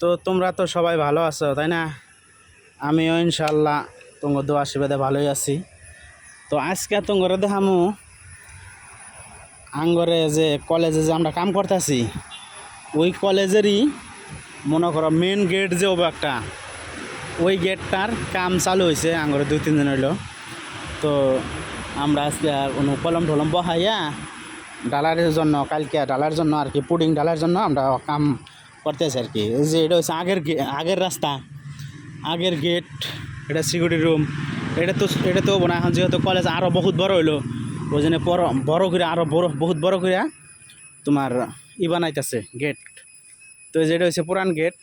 তো তোমরা তো সবাই ভালো আছো, তাই না? আমিও ইনশাল্লাহ তোমার দোয়া আশীর্বাদে ভালোই আছি। তো আজকে তোমার দেখামু আঙ্গরে যে কলেজে যে আমরা কাম করতেছি, ওই কলেজেরই মনে করো মেন গেট যে একটা, ওই গেটটার কাম চালু হয়েছে আঙ্গরে দুই, তিন দিন হইল। তো আমরা আজকে আর কোনো কলম টলম বহাইয়া ডালারের জন্য, কালকে ডালার জন্য আর কি, পুডিং ডালার জন্য আমরা কাম করতেছি আর কি। যে এটা হচ্ছে আগের আগের রাস্তা। আগের গেট এটা সিকিউরিটি রুম। এটা তো এটা তো না এখন যেহেতু কলেজ আরও বহুত বড় হইল, ওই জন্য বড় বড় করে আরও বড় বহুত বড় করে তোমার ই বানাইতেছে গেট তো এই যে এটা হচ্ছে পুরান গেট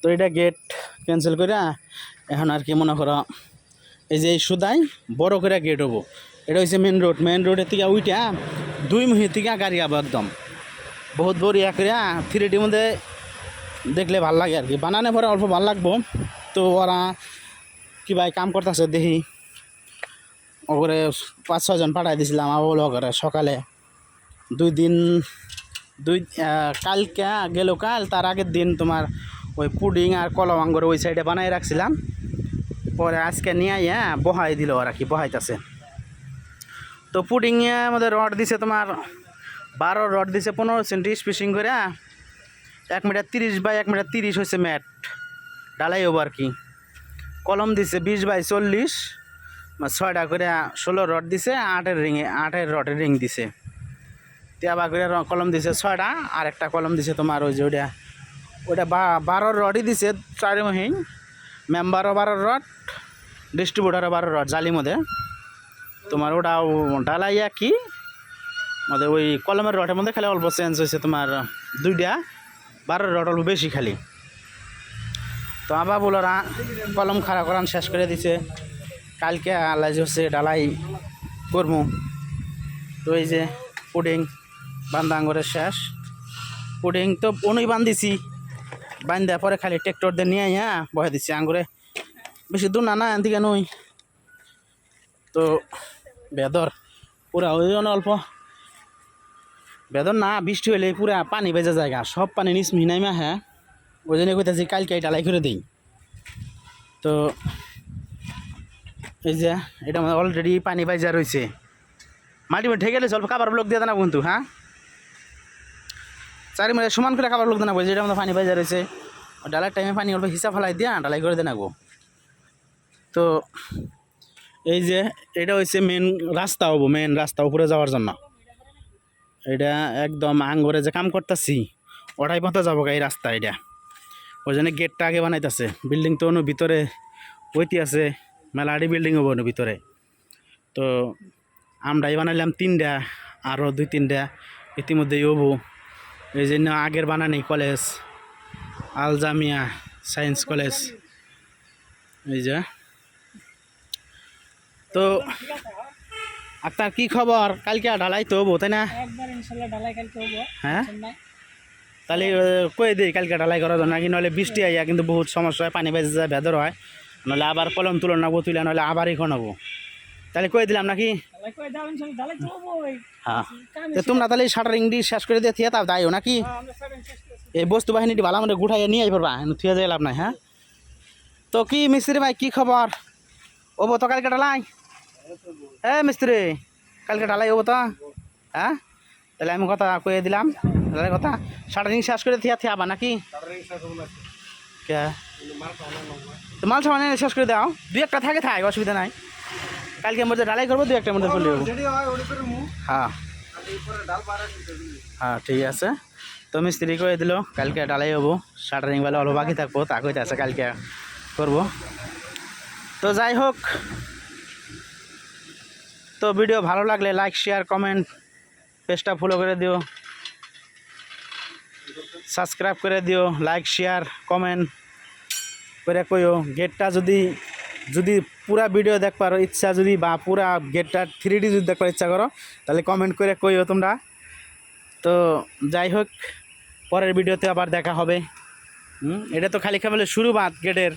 তো এটা গেট ক্যান্সেল করে এখন আর কি মনে করো, এই যে এই সুদাই বড় করে গেট হব। এটা হচ্ছে মেন রোড মেন রোডের থেকে উইটা দুই মিনিট থেকে গাড়ি আবো একদম। বহুত বড়িয়া করে থ্রি ডির মধ্যে দেখলে ভালো লাগে আর কি। বানানো পরে অল্প ভালো লাগবো, তো ওরা কি ভাই কাম করতেছে দেখি। ওরে পাঁচ ছজন পাঠাই দিছিলাম আবার ওরে সকালে। দুই দিন, দুই কালকে গেল কাল, তার আগের দিন তোমার ওই পুডিং আর কলম আঙ্গুর ওই সাইডে বানাই রাখছিলাম। পরে আজকে নিয়ে আইয়া বহাই দিল ওরা কি, বহাইতেছে। তো পুডিংয়ে আমাদের রড দিছে তোমার বারো রড দিছে পনেরো সেন্টি স্পিসিং করে এক মিটার তিরিশ বাই এক মিটার তিরিশ হয়েছে ম্যাট। ডালাই আর কি। কলম দিছে বিশ বাই চল্লিশ ছয়টা করে ষোলো রড দিছে, আটের রিংয়ে আটের রডের রিং দিছে। তেবা করে কলম দিছে ছয়টা আর একটা কলম দিছে তোমার ওই যে ওটা ওটা বা- বারো রডই দিছে চারি মহিং মেম্বারও বারো রড ডিস্ট্রিবিউটারও বারো রড জালি মধ্যে তোমার ওটা ডালাইয়া কি মধ্যে ওই কলমের রডের মধ্যে খালি অল্প চেঞ্জ হয়েছে তোমার দুইটা বারো রড অল্প বেশি খালি। তো আবার বলোরা কলম খাড়া করান শেষ করে দিছে। কালকে আল্লাহ হচ্ছে ডালাই করব তো এই যে পুডিং বান্দা আঙ্গরের শেষ। পুডিং তো অনুই বান্ধিছি। বান্ধা পরে খালি ট্রেক্টর দিয়ে নিয়ে হ্যাঁ বহে দিচ্ছি আঙ্গুরে। বেশি দূর না না, এদিকে নই। তো বেদর, পুরা ওই অল্প। বেদর না, বৃষ্টি হলে পুরা পানি বেজে জায়গা সব পানি নিচ মিনাইমা হ্যাঁ? ওই জন্য কইতেছি কালকে এটা লাই করে দিই। তো, এই যে, এটা আমাদের অলরেডি পানি বাইজা রয়েছে মাটি ঢেকে গেলে অল্প খাবার লোক দিয়ে দেনা বন্ধু হ্যাঁ? চারি মিনিট সমান করে খাবার লোক দেনা বলছে যেটা আমাদের পানি বাইজা রয়েছে ডালার টাইমে পানি অল্প হিসাব ফেলাই দিয়া ডালাই করে দেনাবো তো, এই যে, এটা হচ্ছে মেন রাস্তা হব মেন রাস্তা উপরে যাওয়ার জন্য। এটা একদম আঙ্গরে যে কাম করতেছি ওটাই মতো যাব এই রাস্তা এটা। ওই জন্য গেটটা আগে বানাইতেছে। বিল্ডিং তো অনু ভিতরে ওইটি আছে মেলাডি বিল্ডিং হব অনু ভিতরে। তো আমরাই বানাইলাম তিনটা, আরও দুই তিনটা, ইতিমধ্যেই হব। এই জন্য আগের Banani college, Aljamia science college. এই যে। তো আপনার কি খবর? কালকে ঢালাই তো হব তাই না? একবার ইনশাল্লাহ ঢালাই কালকে হব। হ্যাঁ? তাহলে আহ, কই দিই কালকে ঢালাই করার জন্য? নাকি নইলে বৃষ্টি আইয়া কিন্তু বহুত সমস্যা হয় পানি বেজে যায় ভেদর হয়। নাহলে আবার কলম তুলে নেব তুলে নইলে আবার এখন নেব। তাহলে কই দিলাম নাকি? ঢালাই ঢালাই হ্যাঁ। তোমরা তাহলে শাটারিং দিয়ে শেষ করে দিয়ে থিয়ে তাও তাইও নাকি? সেভেন এই বস্তু বাহিনীটি ভালো মতো গুঠাইয়া নিয়ে পারবা থিয়ে যাই লাভ নাই হ্যাঁ? তো কি মিস্ত্রি ভাই কি খবর? ওবো তো কালকে ডালাই এ মিস্ত্রি, কালকে ডালাই ওবো তো হ্যাঁ? তাহলে আমি কথা কয়ে দিলাম তাহলে কথা। শাটারিং শেষ করে থিয়া থিয়া আবার নাকি মাল সামান শেষ করে দাও। দুই একটা থাকে, থাক, অসুবিধা নাই। কালকে মধ্যে ডালাই করব, দুই একটার মধ্যে যাব। হ্যাঁ। হ্যাঁ ঠিক আছে। তো মিস্ত্রি করে দিল, কালকে ডালাই হব, শাটারিং বেলা অল্প বাকি থাকব, তা কইতে আছে কালকে করব। তো যাই হোক তো ভিডিও ভালো লাগলে লাইক শেয়ার কমেন্ট পেজটা ফলো করে দিও। সাবস্ক্রাইব করে দিও লাইক শেয়ার কমেন্ট করে কইও। গেটটা যদি যদি পুরা ভিডিও দেখবার ইচ্ছা যদি বা পুরা গেটটা থ্রি ডি যদি দেখবার ইচ্ছা করো তাহলে কমেন্ট করে কইও তোমরা। তো যাই হোক পরের ভিডিওতে আবার দেখা হবে। হুম, এটা তো খালি কেবল শুরু বাদ গেটের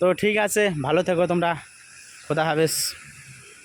তো ঠিক আছে ভালো থেকো তোমরা। খোদা হাফেজ।